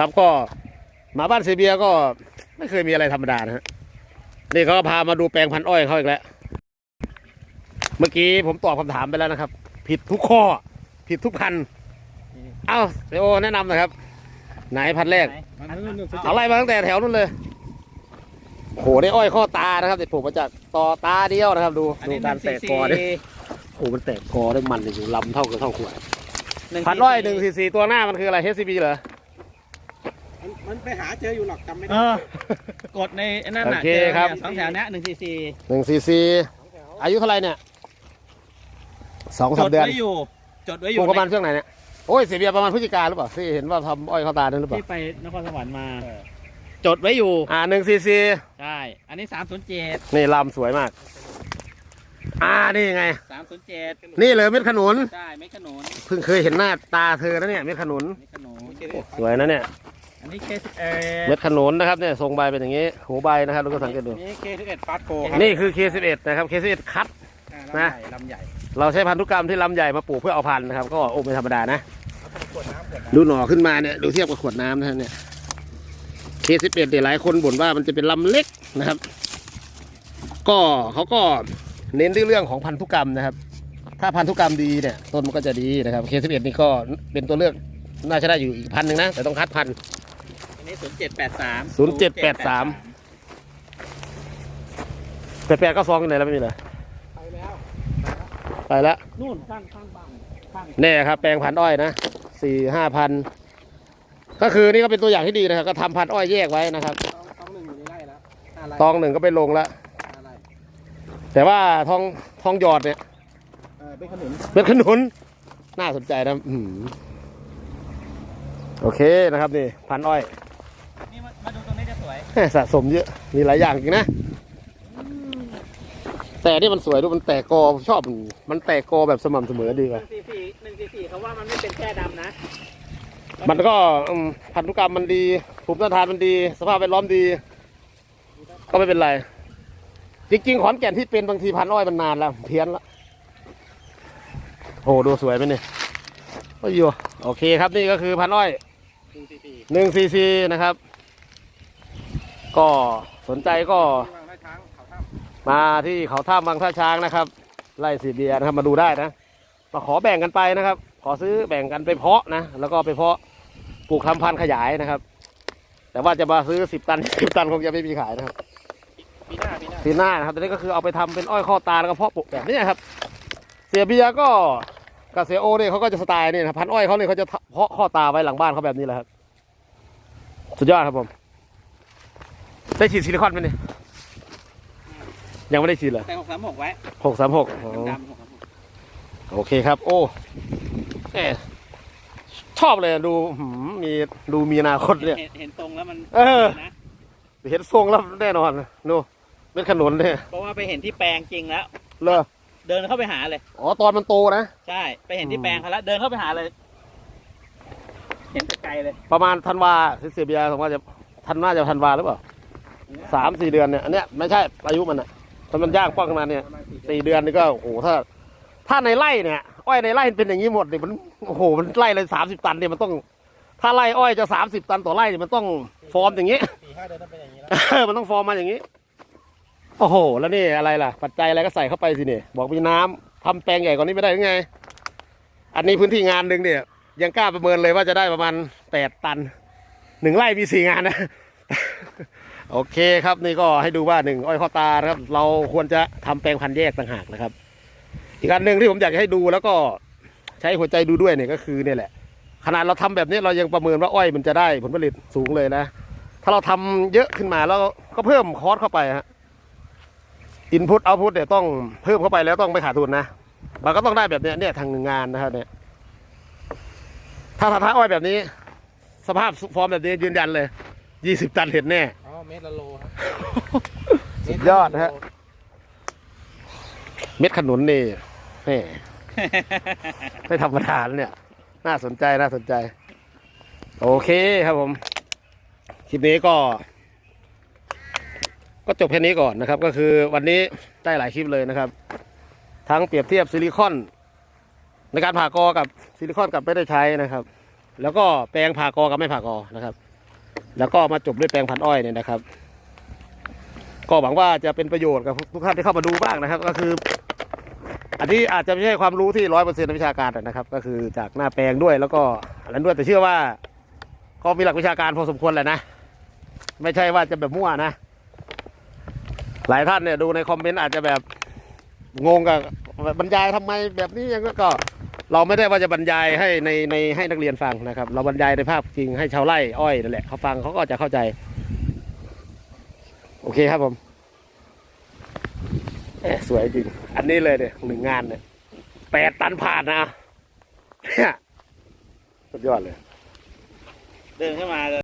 ครับก็มาบ้านเซเบียก็ไม่เคยมีอะไรธรรมดานะฮะนี่เขาก็พามาดูแปลงพันธุ์อ้อยเขาอีกแล้ว เมื่อกี้ผมตอบคำถามไปแล้วนะครับ ผิดทุกข้อ ผิดทุกพันธุ์เอ้าเซโอแนะนำหน่อยครับ ไหนพันธุ์แรกอันนั้นนู่นเอาไล่มาตั้งแต่แถวนู้นเลยโอ้โหได้อ้อยข้อตานะครับเด็ดผมมาจากต่อตาเดียวนะครับ ดูอันดูนี้การแตกกอดิโอ้โหมันแตกกอได้มันจริงๆลำเท่ากับเท่าขวดหนึ่งพันอ้อยหนึ่งสี่สี่ตัวหน้ามันคืออะไร HCB เหรอ มันมันไปหาเจออยู่หรอกจำไม่เอได้อกดในไอ้นั่นน่ะโอเคครับจอนี่ยสองแถวเนี้ยหนึ่งสี่สี่หนึ่งสี่สี่อายุเท่าไหรเนี่ยสองจสามดเดือนไว้อยู่ จดไว้อปยู่ลูกประมาณช่วงไหนเนี่ยโอ้ยเสียเบียร์ประมาณพฤศจิกาหรือเปล่าที่เห็นว่าทำอ้อยเข้าตานั่นหรือเปล่าที่ไปนครสวรรค์มา จดไว้อยู่อ่าหนึ่งสี่สี่ใช่อันนี้สามศูนย์เจ็ดนี่ลำสวยมาก อ่านี่ไง สามศูนย์เจ็ดนี่เลยเม็ดขนุน ใช่ไม่ขนุนเพิ่งเคยเห็นหน้าตาเธอนะเนี่ยเม็ดขนุน ไม่ขนุนสวยนะเนี่ย อันนี้เคสเอเม็ดขนุนนะครับเนี่ยทรงใบเป็นอย่างนี้หูใบนะครับเราก็สังเกตดูนี่เคสิบเอ็ดฟาสโกครับนี่คือ K11 นะครับ K11 คัด อ่านะลำใหญ่ลำใหญ่เราใช้พันธุกรรมที่ลำใหญ่มาปลูกเพื่อเอาพันธุ์นะครับ ก็โอ้ไม่ธรรมดานะเอาขวดน้ำขวดน้ดูหน่อขึ้นมาเนี่ยดูเทียบกับขวดน้ำนะฮะเนี่ย K11 เนี่ยหลายคนบ่นว่ามันจะเป็นลำเล็กนะครับ ก็เขาก็เน้นเรื่องของพันธุกรรมนะครับ ถ้าพันธุกรรมดีเนี่ยต้นมันก็จะดีนะครับ K11 นี่ก็เป็นตัวเลือกน่าจะได้อยู่อีกพันหนึ่งนะ แต่ต้องคัดพันธุ์ อันนี้ศูนย์เจ็ดแปดสาม0783แปดแปดก็ซองอยู่ไหนแล้วไม่มีเลยำไปแล้วไปแล้วนู่นข้างข้างบ้านข้างแน่ครับ แปลงพันธุ์อ้อยนะสี่ห้าพันก็คือนี่ก็เป็นตัวอย่างที่ดีนะครับ ก็ทำพันธุ์อ้อยแยกไว้นะครับต้องต้องหนึ่งอยู่ในไร่แล้วห้าไร่ตองหนึ่งก็ไปลงแล้วห้าไร่แต่ว่าทองทองหยอดเนี่ย เออเป็นขนุนเป็นขนุน น่าสนใจนะ อืมโอเคนะครับนี่ พันธุ์อ้อย นี่มามาดูตรงนี้จะ สวยแหม่สะสมเยอะ มีหลายอย่างจริงนะ แต่นี่มันสวยดูมันแตกกอชอบ มันมันแตกกอแบบสม่ำเสมอดีหกว่านึ่งสี่สี่หนึ่งสี่สี่เขาว่ามันไม่เป็นแค่ดำนะ มันก็อืมพันธุกรรมมันดีภูมิต้านทานมันดี สภาพแวดล้อมดี ก็ไม่เป็นไร จริงๆขอนแก่นที่เป็นบางทีพันธุ์อ้อยมันนานแล้วเพี้ยนแล้วโอ้ดูสวยไหมเนี่ยโอ้ยอยู่โอเคครับนี่ก็คือพันธุ์อ้อยหนึ่งสี่สี่หนึ่งซีซีนะครับ ก็สนใจก็ที่วางไร่ช้างเขาถ้มาที่เขาท่าบางท่าช้างนะครับไล่สีเบียร์นะครับมาดูได้นะมาขอแบ่งกันไปนะครับ ขอซื้อแบ่งกันไปเพาะนะแล้วก็ไปเพาะปลูกทำพันธุ์ขยายนะครับ แต่ว่าจะมาซื้อสิบตันสิบตันคงจะไม่มีขายนะครับำปีหน้าปีหน้าทีหน้านะครับตอนนี้ก็คือเอาไปทำเป็นอ้อยข้อตาแล้วก็เพาะปลูกแบบนี้ครับ เสียเบียร์ก็กับเสียโอเนี่ยเขาก็จะสไตล์นี่นะพันธุ์อ้อยเขาเนี่ยเขาจะเพาะข้อตาไว้หลังบ้านเขาแบบนี้แหละครับ สุดยอดครับผม ได้ฉีดซิลิคอนไหมเนี่ยยังไม่ได้ฉีดเลยแต่หกสามหกไว้หกสามหกดำๆหกสามหกโอเคครับ โอ้แหมชอบเลยดูหืมมีดูมีอนาคตเนี่ย เห็นเห็นตรงแล้วมันเออ นะเห็นทรงแล้วแน่นอนดูเป็นขนุนเนี่ยเพราะว่าไปเห็นที่แปลงจริงแล้ว เลอเดินเข้าไปหาเลย อ๋อตอนมันโตนะ ใช่ ไปเห็นที่แปลงเขาแล้วเดินเข้าไปหาเลย เห็นไกลๆเลย ประมาณธันวาเสียเบียร์ผมว่าจะทันน่าจะธันวาหรือเปล่า สามสี่เดือนเนี่ยอันเนี้ยไม่ใช่อายุมันอะถ้ามันย่างป้องขึ้นมาเนี่ยสี่เดือนนี่ก็โอ้โหถ้า ถ้าในไร่เนี่ยอ้อยในไร่เป็นอย่างนี้หมดเนี่ยมันโอ้โหมันไร่เลยสามสิบตันเนี่ยมันต้อง ถ้าไร่อ้อยจะสามสิบตันต่อไร่เนี่ยมันต้องฟอร์มอย่างนี้สี่ห้าเดือนต้องเป็นอย่างนี้แล้วมันต้องฟอร์มมาอย่างนี้ โอ้โห แล้วนี่อะไรล่ะ ปัจจัยอะไรก็ใส่เข้าไปสิเนี่ยบอกมีน้ำทำแปลงใหญ่กว่านี้ไม่ได้หรือไง อันนี้พื้นที่งานหนึ่งเนี่ย ยังกล้าประเมินเลยว่าจะได้ประมาณแปดตันหนึ่งไร่มีสี่งานนะ โอเคครับนี่ก็ให้ดูว่าหนึ่งอ้อยข้อตานะครับ เราควรจะทำแปลงพันธุ์แยกต่างหากนะครับ อีกอันหนึ่งที่ผมอยากให้ดูแล้วก็ใช้หัวใจดูด้วยเนี่ยก็คือเนี่ยแหละ ขนาดเราทำแบบนี้เรายังประเมินว่าอ้อยมันจะได้ผลผลิตสูงเลยนะ ถ้าเราทำเยอะขึ้นมาแล้วก็เพิ่มคอสเข้าไปฮะอินพุตเอาพุตเนี่ยต้องเพิ่มเข้าไปแล้วต้องไม่ขาดทุนนะมันก็ต้องได้แบบนี้เนี่ยทางหนึ่งงานนะครับเนี่ย ถ้าถ้าอ้อยแบบนี้ สภาพฟอร์มแบบนี้ยืนยันเลยยี่สิบตันเห็นแน่ เมตรละโลครับสุดยอดนะฮะ เม็ดขนุนนี่แหมไม่ธรรมดาแล้วเนี่ย น่าสนใจน่าสนใจ โอเคครับผม คลิปนี้ก็ ก็จบแค่นี้ก่อนนะครับ ก็คือวันนี้ได้หลายคลิปเลยนะครับ ทั้งเปรียบเทียบซิลิคอน ในการผ่ากอกับซิลิคอนกับไม่ได้ใช้นะครับ แล้วก็แปลงผ่ากอกับไม่ผ่ากอนะครับ แล้วก็มาจบด้วยแปลงพันอ้อยเนี่ยนะครับ ก็หวังว่าจะเป็นประโยชน์กับทุกท่านที่เข้ามาดูบ้างนะครับ ก็คือ อันนี้อาจจะไม่ใช่ความรู้ที่ร้อยเปอร์เซ็นต์วิชาการนะครับ ก็คือจากหน้าแปลงด้วยแล้วก็อะไรด้วยแต่เชื่อว่า ก็มีหลักวิชาการพอสมควรแหละนะ ไม่ใช่ว่าจะแบบมั่วนะ หลายท่านเนี่ยดูในคอมเมนต์อาจจะแบบงงกับบรรยายทำไมแบบนี้ยังก็ เราไม่ได้ว่าจะบรรยายให้ในในให้นักเรียนฟังนะครับ เราบรรยายในภาพจริงให้ชาวไร่อ้อยนั่นแหละเขาฟังเขาก็จะเข้าใจ โอเคครับผมสวยจริง อันนี้เลยเนี่ยหนึ่งงานเนี่ยแปดตันผ่านนะเนี่ยสุดยอดเลย เดินขึ้นมาเลย